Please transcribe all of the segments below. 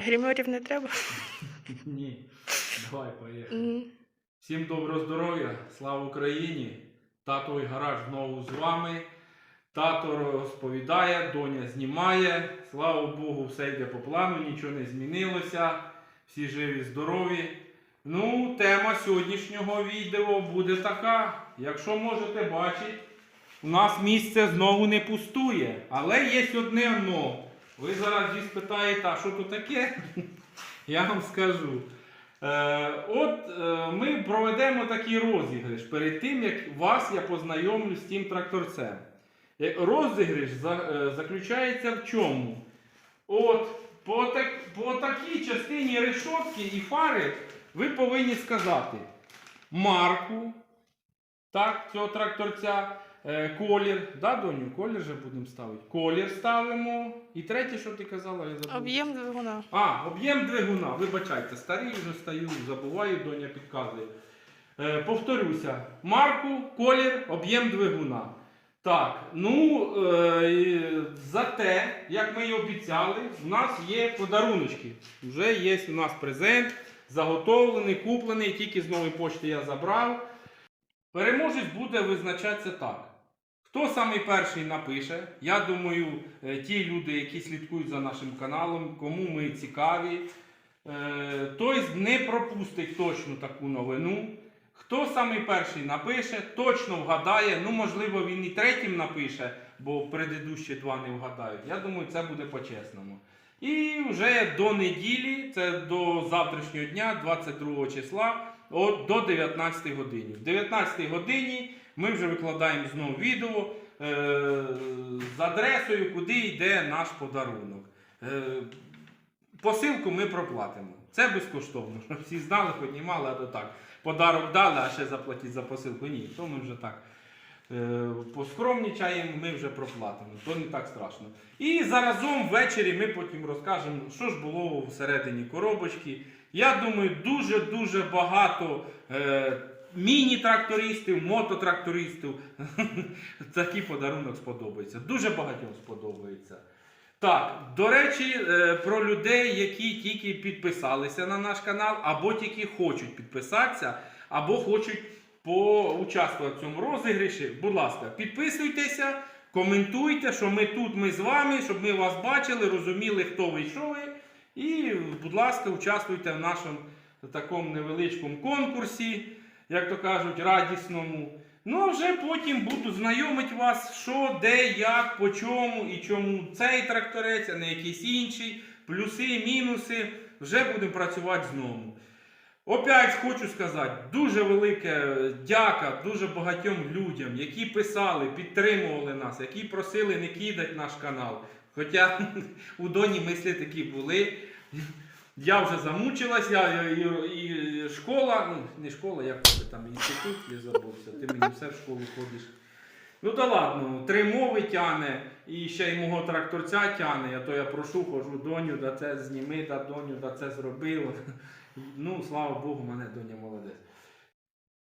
Гримерів не треба. Ні. Давай поїхали. Всім доброго здоров'я, слава Україні! Тато і гараж знову з вами. Тато розповідає, доня знімає. Слава Богу, все йде по плану, нічого не змінилося. Всі живі, здорові. Ну, тема сьогоднішнього відео буде така. Якщо можете бачити, у нас місце знову не пустує. Але є одне но. Ви зараз зі спитаєте, а що тут таке? Я вам скажу. Е, от е, ми проведемо такий розіграш перед тим, як вас я познайомлю з тим тракторцем. Е, Розіграш за, заключається в чому? От по, так, по такій частині решотки і фари ви повинні сказати марку так, цього тракторця, колір. Да, доню, колір же будемо ставити. Колір ставимо. І третє, що ти казала, я забув. Об'єм двигуна. А, об'єм двигуна. Вибачайте, старий вже стаю, забуваю, доня підказує. Е, повторюся, марку, колір, об'єм двигуна. Так, ну е, за те, як ми і обіцяли, у нас є подаруночки. Вже є у нас презент, заготовлений, куплений, тільки з нової почти я забрав. Переможець буде визначатися так. Хто самий перший напише? Я думаю, е, ті люди, які слідкують за нашим каналом, кому ми цікаві, е, той не пропустить точно таку новину. Хто самий перший напише, точно вгадає. Ну, можливо, він і третім напише, бо предыдущі два не вгадають. Я думаю, це буде по-чесному. І вже до неділі, це до завтрашнього дня, 22 числа, от, до 19 годині. В 19 годині ми вже викладаємо знову відео е, з адресою, куди йде наш подарунок. Е, посилку ми проплатимо. Це безкоштовно, щоб всі знали, піднімали, а то так. Подарок дали, а ще заплатіть за посилку. Ні, то ми вже так. е, Поскромнічаємо, ми вже проплатимо, то не так страшно. І заразом ввечері ми потім розкажемо, що ж було всередині коробочки. Я думаю, дуже-дуже багато міні-трактористів, мототрактористів. Такий подарунок сподобається. Дуже багатьом сподобається. Так, до речі, е, про людей, які тільки підписалися на наш канал, або тільки хочуть підписатися, або хочуть поучаствувати в цьому розіграші. Будь ласка, підписуйтеся, коментуйте, що ми тут, ми з вами, щоб ми вас бачили, розуміли, хто ви і що ви. І, будь ласка, участвуйте в нашому такому невеличкому конкурсі, як то кажуть, радісному. Ну, а вже потім буду знайомити вас, що, де, як, по чому і чому цей тракторець, а не якийсь інший, плюси, мінуси. Вже будемо працювати знову. Опять хочу сказати, дуже велике дяка дуже багатьом людям, які писали, підтримували нас, які просили не кидати наш канал. Хоча у доні мислі такі були. Я вже замучилась, я і, і, школа, ну не школа, як це там інститут, я забувся, ти мені все в школу ходиш. Ну та ладно, три мови тяне, і ще й мого тракторця тяне, а то я прошу, хожу, доню, да це зніми, да доню, да це зробив. Ну, слава Богу, мене доня молодець.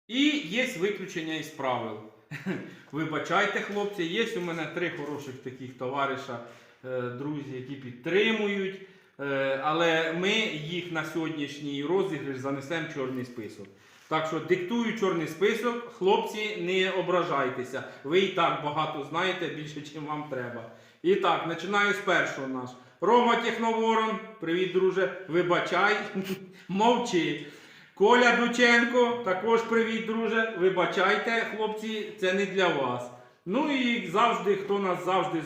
І є виключення із правил. Вибачайте, хлопці, є у мене три хороших таких товариша, е, друзі, які підтримують. Е, Але ми їх на сьогоднішній розіграш занесемо в чорний список. Так що диктую чорний список, хлопці, не ображайтеся. Ви і так багато знаєте, більше, ніж вам треба. І так, починаю з першого наш. Рома Техноворон, привіт, друже. Вибачай, мовчи. Коля Дученко, також привіт, друже. Вибачайте, хлопці, це не для вас. Ну і завжди, хто нас завжди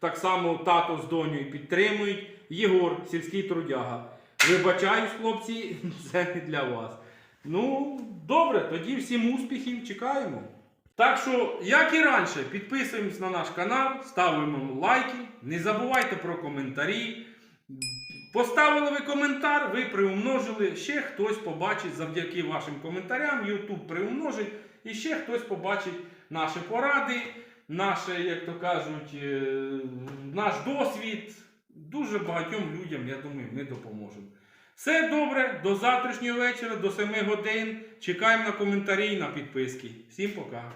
так само тато з донею підтримують. Єгор, сільський трудяга. Вибачаюсь, хлопці, це не для вас. Ну, добре, тоді всім успіхів, чекаємо. Так що, як і раніше, підписуємось на наш канал, ставимо лайки, не забувайте про коментарі. Поставили ви коментар, ви приумножили, ще хтось побачить завдяки вашим коментарям, YouTube приумножить, і ще хтось побачить наші поради, наше, як то кажуть, е, наш досвід. Дуже багатьом людям, я думаю, ми допоможемо. Все добре, до завтрашнього вечора, до 7 годин. Чекаємо на коментарі і на підписки. Всім пока.